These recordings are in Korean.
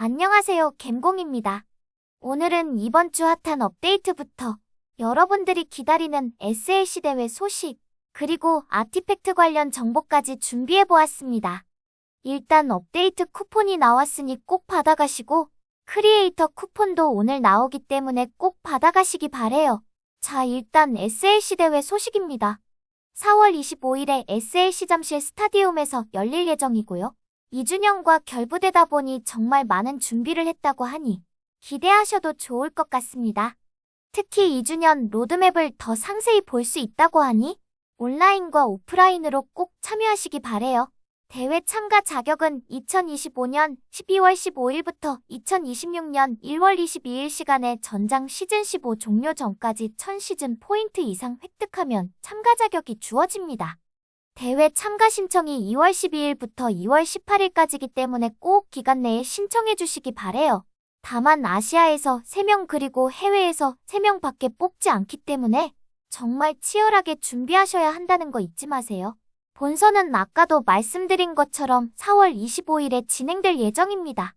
안녕하세요. 갬공입니다. 오늘은 이번 주 핫한 업데이트부터 여러분들이 기다리는 SLC 대회 소식, 그리고 아티팩트 관련 정보까지 준비해 보았습니다. 일단 업데이트 쿠폰이 나왔으니 꼭 받아가시고, 크리에이터 쿠폰도 오늘 나오기 때문에 꼭 받아가시기 바래요. 자, 일단 SLC 대회 소식입니다. 4월 25일에 SLC 잠실 스타디움에서 열릴 예정이고요. 2주년과 결부되다 보니 정말 많은 준비를 했다고 하니 기대하셔도 좋을 것 같습니다. 특히 2주년 로드맵을 더 상세히 볼 수 있다고 하니 온라인과 오프라인으로 꼭 참여하시기 바래요. 대회 참가 자격은 2025년 12월 15일부터 2026년 1월 22일 시간에 전장 시즌 15 종료 전까지 1000시즌 포인트 이상 획득하면 참가 자격이 주어집니다. 대회 참가 신청이 2월 12일부터 2월 18일까지기 때문에 꼭 기간 내에 신청해 주시기 바래요. 다만 아시아에서 3명 그리고 해외에서 3명 밖에 뽑지 않기 때문에 정말 치열하게 준비하셔야 한다는 거 잊지 마세요. 본선은 아까도 말씀드린 것처럼 4월 25일에 진행될 예정입니다.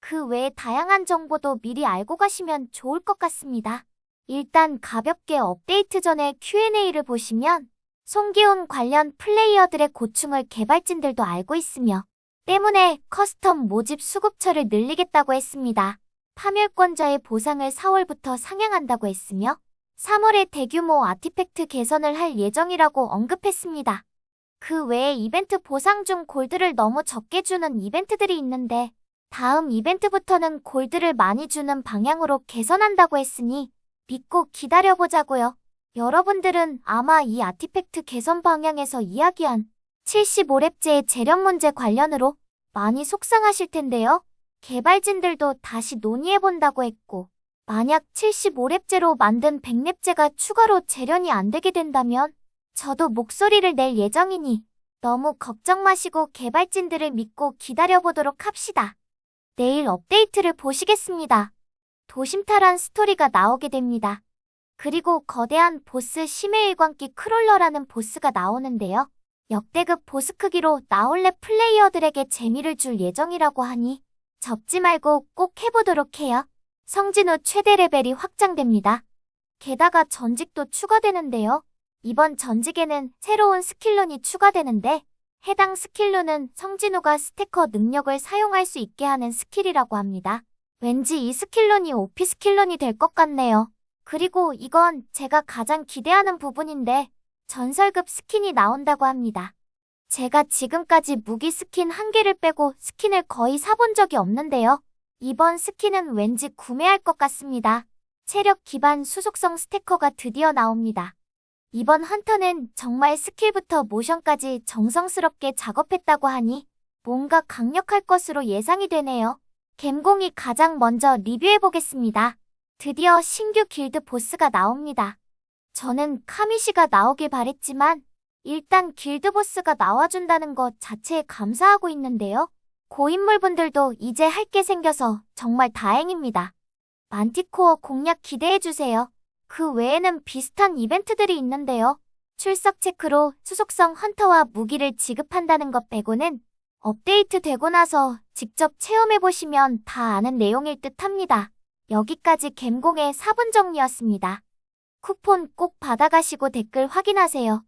그 외에 다양한 정보도 미리 알고 가시면 좋을 것 같습니다. 일단 가볍게 업데이트 전에 Q&A를 보시면 송기훈 관련 플레이어들의 고충을 개발진들도 알고 있으며 때문에 커스텀 모집 수급처를 늘리겠다고 했습니다. 파멸권자의 보상을 4월부터 상향한다고 했으며 3월에 대규모 아티팩트 개선을 할 예정이라고 언급했습니다. 그 외에 이벤트 보상 중 골드를 너무 적게 주는 이벤트들이 있는데 다음 이벤트부터는 골드를 많이 주는 방향으로 개선한다고 했으니 믿고 기다려보자고요. 여러분들은 아마 이 아티팩트 개선 방향에서 이야기한 75렙제의 재련 문제 관련으로 많이 속상하실 텐데요. 개발진들도 다시 논의해본다고 했고, 만약 75렙제로 만든 100렙제가 추가로 재련이 안 되게 된다면, 저도 목소리를 낼 예정이니, 너무 걱정 마시고 개발진들을 믿고 기다려보도록 합시다. 내일 업데이트를 보시겠습니다. 도심탈환 스토리가 나오게 됩니다. 그리고 거대한 보스 심해 일광기 크롤러라는 보스가 나오는데요. 역대급 보스 크기로 나올래 플레이어들에게 재미를 줄 예정이라고 하니 접지 말고 꼭 해보도록 해요. 성진우 최대 레벨이 확장됩니다. 게다가 전직도 추가되는데요. 이번 전직에는 새로운 스킬룬이 추가되는데 해당 스킬룬은 성진우가 스태커 능력을 사용할 수 있게 하는 스킬이라고 합니다. 왠지 이 스킬룬이 오피 스킬룬이 될 것 같네요. 그리고 이건 제가 가장 기대하는 부분인데 전설급 스킨이 나온다고 합니다. 제가 지금까지 무기 스킨 한 개를 빼고 스킨을 거의 사본 적이 없는데요. 이번 스킨은 왠지 구매할 것 같습니다. 체력 기반 수속성 스태커가 드디어 나옵니다. 이번 헌터는 정말 스킬부터 모션까지 정성스럽게 작업했다고 하니 뭔가 강력할 것으로 예상이 되네요. 갬공이 가장 먼저 리뷰해보겠습니다. 드디어 신규 길드 보스가 나옵니다. 저는 카미시가 나오길 바랬지만 일단 길드 보스가 나와준다는 것 자체에 감사하고 있는데요. 고인물분들도 이제 할 게 생겨서 정말 다행입니다. 만티코어 공략 기대해주세요. 그 외에는 비슷한 이벤트들이 있는데요. 출석 체크로 수속성 헌터와 무기를 지급한다는 것 빼고는 업데이트 되고 나서 직접 체험해보시면 다 아는 내용일 듯 합니다. 여기까지 갬공의 4분 정리였습니다. 쿠폰 꼭 받아가시고 댓글 확인하세요.